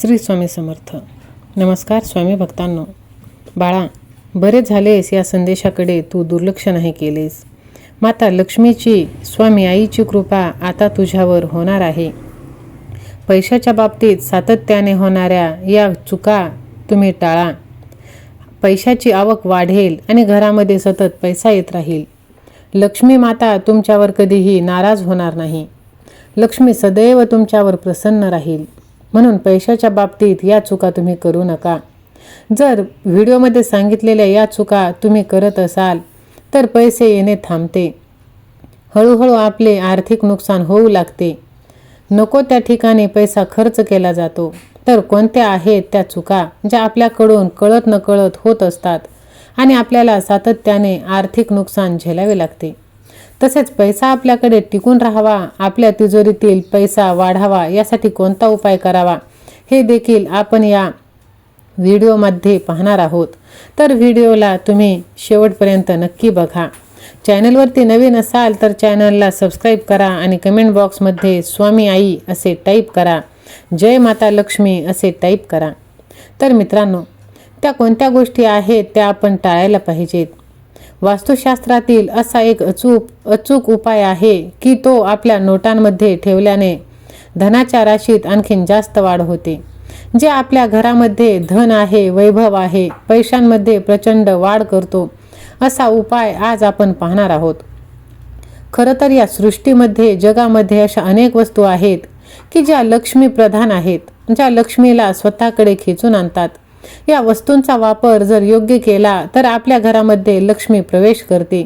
श्री स्वामी समर्थ. नमस्कार स्वामी भक्तांनो. बाळा बरे झालेस या संदेशाकडे तू दुर्लक्ष नाही केलेस. माता लक्ष्मीची स्वामी आईची कृपा आता तुझ्यावर होणार आहे. पैशाच्या बाबतीत सातत्याने होणाऱ्या या चुका तुम्ही टाळा. पैशाची आवक वाढेल आणि घरामध्ये सतत पैसा येत राहील. लक्ष्मी माता तुमच्यावर कधीही नाराज होणार नाही. लक्ष्मी सदैव तुमच्यावर प्रसन्न राहील. म्हणून पैशाच्या बाबतीत या चुका तुम्ही करू नका. जर व्हिडिओमध्ये सांगितलेल्या या चुका तुम्ही करत असाल तर पैसे येणे थांबते. हळूहळू आपले आर्थिक नुकसान होऊ लागते. नको त्या ठिकाणी पैसा खर्च केला जातो. तर कोणत्या आहेत त्या चुका ज्या आपल्याकडून कळत नकळत होत असतात आणि आपल्याला सातत्याने आर्थिक नुकसान झेलावे लागते? तसेच पैसा आपल्याकडे टिकून राहावा आपल्या तिजोरीतील पैसा वाढावा यासाठी कोणता उपाय करावा हे देखील आपण या व्हिडिओमध्ये पाहणार आहोत. तर व्हिडिओला तुम्ही शेवटपर्यंत नक्की बघा. चॅनलवरती नवीन असाल तर चॅनलला सबस्क्राईब करा आणि कमेंट बॉक्समध्ये स्वामी आई असे टाईप करा जय माता लक्ष्मी असे टाईप करा. तर मित्रांनो त्या कोणत्या गोष्टी आहेत त्या आपण टाळायला पाहिजेत? वास्तुशास्त्रातील असा एक अचूक अचूक उपाय आहे की तो आपल्या नोटांमध्ये ठेवल्याने धनाच्या राशीत आणखीन जास्त वाढ होते. जे आपल्या घरामध्ये धन आहे वैभव आहे पैशांमध्ये प्रचंड वाढ करतो असा उपाय आज आपण पाहणार आहोत. खरं तर या सृष्टीमध्ये जगामध्ये अशा अनेक वस्तू आहेत की ज्या लक्ष्मी प्रधान आहेत ज्या लक्ष्मीला स्वतःकडे खेचून आणतात. या वस्तूंचा वापर जर योग्य केला तर आपल्या घरामध्ये लक्ष्मी प्रवेश करते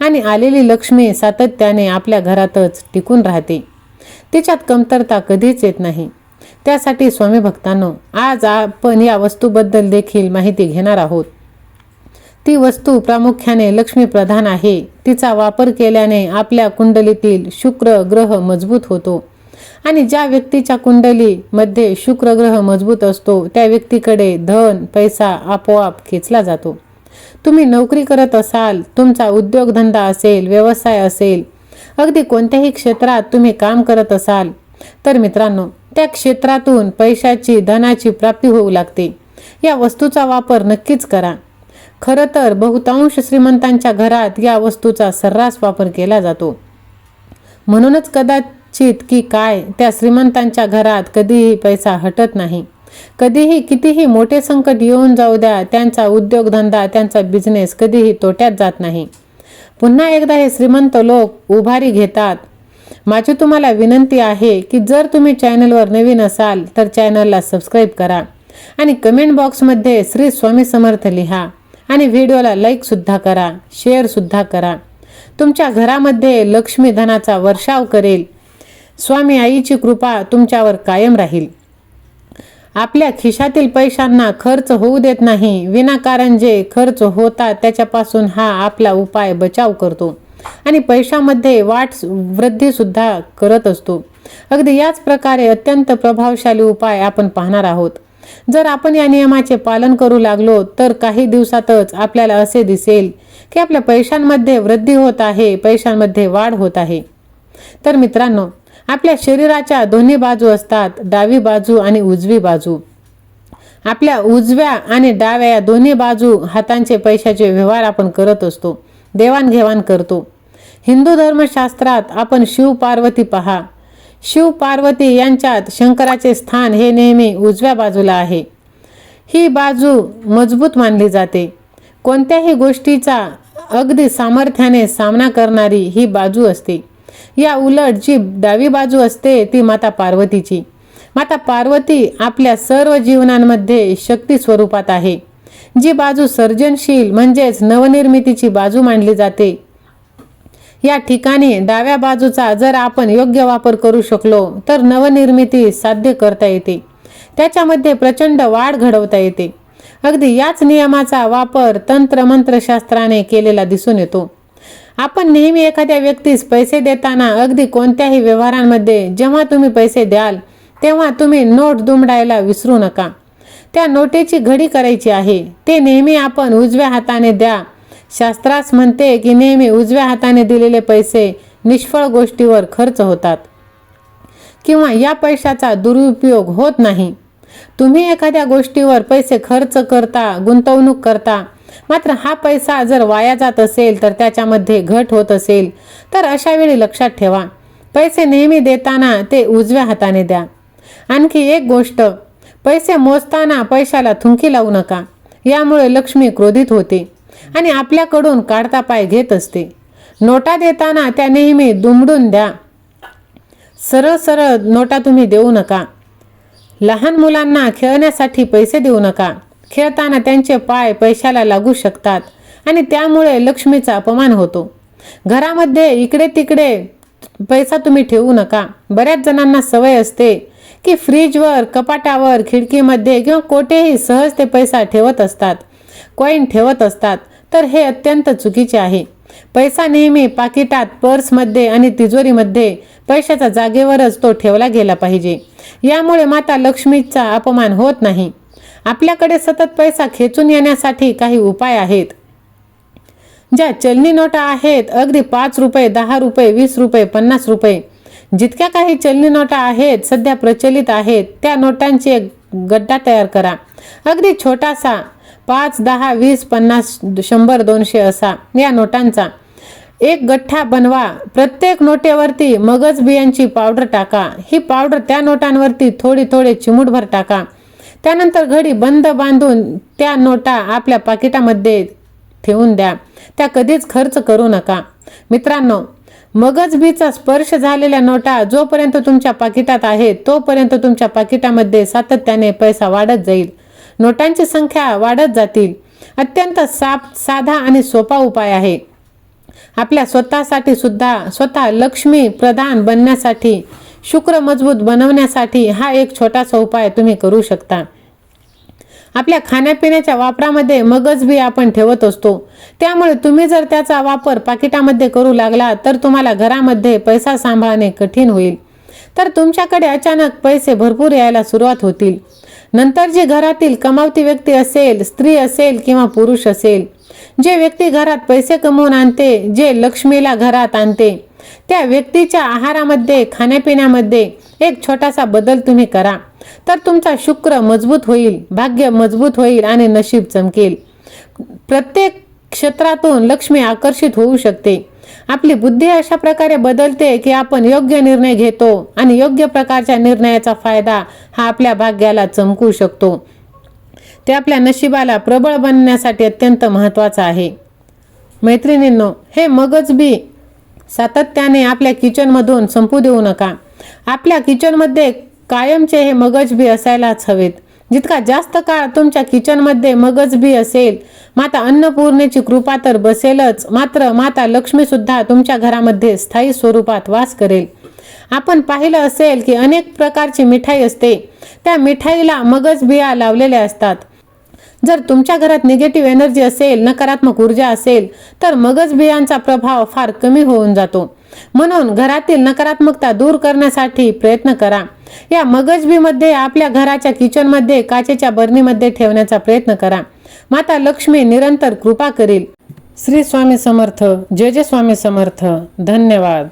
आणि आलेली लक्ष्मी सातत्याने आपल्या घरातच टिकून राहते. तिच्यात कमतरता कधीच येत नाही. त्यासाठी स्वामी भक्तांनो आज आपण या वस्तूबद्दल देखील माहिती घेणार आहोत. ती वस्तू प्रामुख्याने लक्ष्मीप्रधान आहे. तिचा वापर केल्याने आपल्या कुंडलीतील शुक्र ग्रह मजबूत होतो. आणि ज्या व्यक्तीच्या कुंडलीमध्ये शुक्र ग्रह मजबूत असतो त्या व्यक्तीकडे धन पैसा आपोआप खेचला जातो. तुम्ही नोकरी करत असाल तुमचा उद्योगधंदा असेल व्यवसाय असेल अगदी कोणत्याही क्षेत्रात तुम्ही काम करत असाल तर मित्रांनो त्या क्षेत्रातून पैशाची धनाची प्राप्ती होऊ लागते. या वस्तूचा वापर नक्कीच करा. खरं तर बहुतांश श्रीमंतांच्या घरात या वस्तूचा सर्रास वापर केला जातो. म्हणूनच चित की काय त्या श्रीमंतांच्या घरात कधीही पैसा हटत नाही. कधीही कितीही मोठे संकट येऊन जाऊ द्या त्यांचा उद्योगधंदा त्यांचा बिझनेस कधीही तोट्यात जात नाही. पुन्हा एकदा हे श्रीमंत लोक उभारी घेतात. माझी तुम्हाला विनंती आहे की जर तुम्ही चॅनलवर नवीन असाल तर चॅनलला सबस्क्राईब करा आणि कमेंट बॉक्समध्ये श्री स्वामी समर्थ लिहा आणि व्हिडिओला लाईकसुद्धा करा शेअरसुद्धा करा. तुमच्या घरामध्ये लक्ष्मी धनाचा वर्षाव करेल. स्वामी आईची कृपा तुमच्यावर कायम राहील. आपल्या खिशातील पैशांना खर्च होऊ देत नाही. विनाकारण जे खर्च होतात त्याच्यापासून हा आपला उपाय बचाव करतो. आणि पैशामध्ये वाट वृद्धीसुद्धा करत असतो. अगदी याच प्रकारे अत्यंत प्रभावशाली उपाय आपण पाहणार आहोत. जर आपण या नियमाचे पालन करू लागलो तर काही दिवसातच आपल्याला असे दिसेल की आपल्या पैशांमध्ये वृद्धी होत आहे पैशांमध्ये वाढ होत आहे. तर मित्रांनो आपल्या शरीराच्या दोन्ही बाजू असतात डावी बाजू आणि उजवी बाजू. आपल्या उजव्या आणि डाव्या या दोन्ही बाजू हातांचे पैशाचे व्यवहार आपण करत असतो देवाणघेवाण करतो. हिंदू धर्मशास्त्रात आपण शिव पार्वती पहा. शिव पार्वती यांच्यात शंकराचे स्थान हे नेहमी उजव्या बाजूला आहे. ही बाजू मजबूत मानली जाते. कोणत्याही गोष्टीचा अगदी सामर्थ्याने सामना करणारी ही बाजू असते. या उलट जी डावी बाजू असते ती माता पार्वतीची. माता पार्वती आपल्या सर्व जीवनांमध्ये शक्ती स्वरूपात आहे. जी बाजू सर्जनशील म्हणजेच नवनिर्मितीची बाजू मानली जाते. या ठिकाणी डाव्या बाजूचा जर आपण योग्य वापर करू शकलो तर नवनिर्मिती साध्य करता येते. त्याच्यामध्ये प्रचंड वाढ घडवता येते. अगदी याच नियमाचा वापर तंत्रमंत्रशास्त्राने केलेला दिसून येतो. आपण नेहमी एखाद्या व्यक्तीस पैसे देताना अगदी कोणत्याही व्यवहारांमध्ये जेव्हा तुम्ही पैसे द्याल तेव्हा तुम्ही नोट दुमडायला विसरू नका. त्या नोटेची घडी करायची आहे. ते नेहमी आपण उजव्या हाताने द्या. शास्त्रास म्हणते की नेहमी उजव्या हाताने दिलेले पैसे निष्फळ गोष्टीवर खर्च होतात किंवा या पैशाचा दुरुपयोग होत नाही. तुम्ही एखाद्या गोष्टीवर पैसे खर्च करता गुंतवणूक करता मात्र हा पैसा जर वाया जात असेल तर त्याच्यामध्ये घट होत असेल तर अशा वेळी लक्षात ठेवा. पैसे नेहमी देताना ते उजव्या हाताने द्या. आणखी एक गोष्ट पैसे मोजताना पैशाला थुंकी लावू नका. यामुळे लक्ष्मी क्रोधित होते आणि आपल्याकडून काढता पाय घेत असते. नोटा देताना त्या नेहमी दुमडून द्या. सरळ सरळ नोटा तुम्ही देऊ नका. लहान मुलांना खेळण्यासाठी पैसे देऊ नका. खेळताना त्यांचे पाय पैशाला लागू शकतात आणि त्यामुळे लक्ष्मीचा अपमान होतो. घरामध्ये इकडे तिकडे पैसा तुम्ही ठेवू नका. बऱ्याच जणांना सवय असते की फ्रीजवर कपाटावर खिडकीमध्ये किंवा कोठेही सहज ते पैसा ठेवत असतात. कॉईन ठेवत असतात. तर हे अत्यंत चुकीचे आहे. पैसा नेहमी पाकिटात पर्समध्ये आणि तिजोरीमध्ये पैशाच्या जागेवरच तो ठेवला गेला पाहिजे. यामुळे माता लक्ष्मीचा अपमान होत नाही. आपल्याकडे सतत पैसा खेचून येण्यासाठी काही उपाय आहेत. ज्या चलनी नोटा आहेत अगदी पाच रुपये दहा रुपये वीस रुपये पन्नास रुपये जितक्या काही चलनी नोटा आहेत सध्या प्रचलित आहेत त्या नोटांची एक गड्डा तयार करा. अगदी छोटासा पाच दहा वीस पन्नास शंभर दोनशे असा या नोटांचा एक गठ्ठा बनवा. प्रत्येक नोटेवरती मगज बियांची पावडर टाका. ही पावडर त्या नोटांवरती थोडी थोडे चिमूटभर टाका. त्यानंतर घडी बंद बांधून त्या नोटा आपल्या पाकिटामध्ये ठेवून द्या. त्या कधीच खर्च करू नका. मित्रांनो मगजबीचा स्पर्श झालेल्या नोटा जोपर्यंत तुमच्या पाकिटात आहेत तोपर्यंत तुमच्या पाकिटामध्ये सातत्याने पैसा वाढत जाईल. नोटांची संख्या वाढत जातील. अत्यंत साप साधा आणि सोपा उपाय आहे. आपल्या स्वतःसाठी सुद्धा स्वतः लक्ष्मी प्रधान बनण्यासाठी शुक्र मजबूत बनवण्यासाठी हा एक छोटासा उपाय तुम्ही करू शकता. आपल्या खाण्यापिण्याच्या वापरामध्ये मगज बी आपण ठेवत असतो. त्यामुळे तुम्ही जर त्याचा वापर पाकिटामध्ये करू लागला तर तुम्हाला घरामध्ये पैसा सांभाळणे कठीण होईल. तर तुमच्याकडे अचानक पैसे भरपूर यायला सुरुवात होतील. नंतर जी घरातील कमावती व्यक्ती असेल स्त्री असेल किंवा पुरुष असेल जे व्यक्ती घरात पैसे कमवून आणते जे लक्ष्मीला घरात आणते त्या व्यक्तीच्या आहारामध्ये खाण्यापिण्यामध्ये एक छोटासा बदल तुम्ही करा. तर तुमचा शुक्र मजबूत होईल भाग्य मजबूत होईल आणि नशीब चमकेल. प्रत्येक क्षेत्रातून लक्ष्मी आकर्षित होऊ शकते. आपली बुद्धी अशा प्रकारे बदलते की आपण योग्य निर्णय घेतो आणि योग्य प्रकारच्या निर्णयाचा फायदा हा आपल्या भाग्याला चमकू शकतो. ते आपल्या नशिबाला प्रबळ बनण्यासाठी अत्यंत महत्त्वाचं आहे. मैत्रिणींनो हे मगज बी सातत्याने आपल्या किचनमधून संपू देऊ नका. आपल्या किचनमध्ये कायमचे हे मगज बी असायलाच हवेत. जितका जास्त काळ तुमच्या किचनमध्ये मगज बी असेल माता अन्नपूर्णेची कृपा तर बसेलच मात्र माता लक्ष्मी सुद्धा तुमच्या घरामध्ये स्थायी स्वरूपात वास करेल. आपण पाहिलं असेल की अनेक प्रकारची मिठाई असते. त्या मिठाईला मगज बिया लावलेल्या असतात. जर तुमच्या घरात निगेटिव्ह एनर्जी असेल नकारात्मक ऊर्जा असेल तर मगज बियांचा प्रभाव फार कमी होऊन जातो. म्हणून घरातील नकारात्मकता दूर करण्यासाठी प्रयत्न करा. या मगजबीमध्ये आपल्या घराच्या किचनमध्ये काचेच्या बरणीमध्ये ठेवण्याचा प्रयत्न करा. माता लक्ष्मी निरंतर कृपा करील. श्री स्वामी समर्थ जय जय स्वामी समर्थ. धन्यवाद.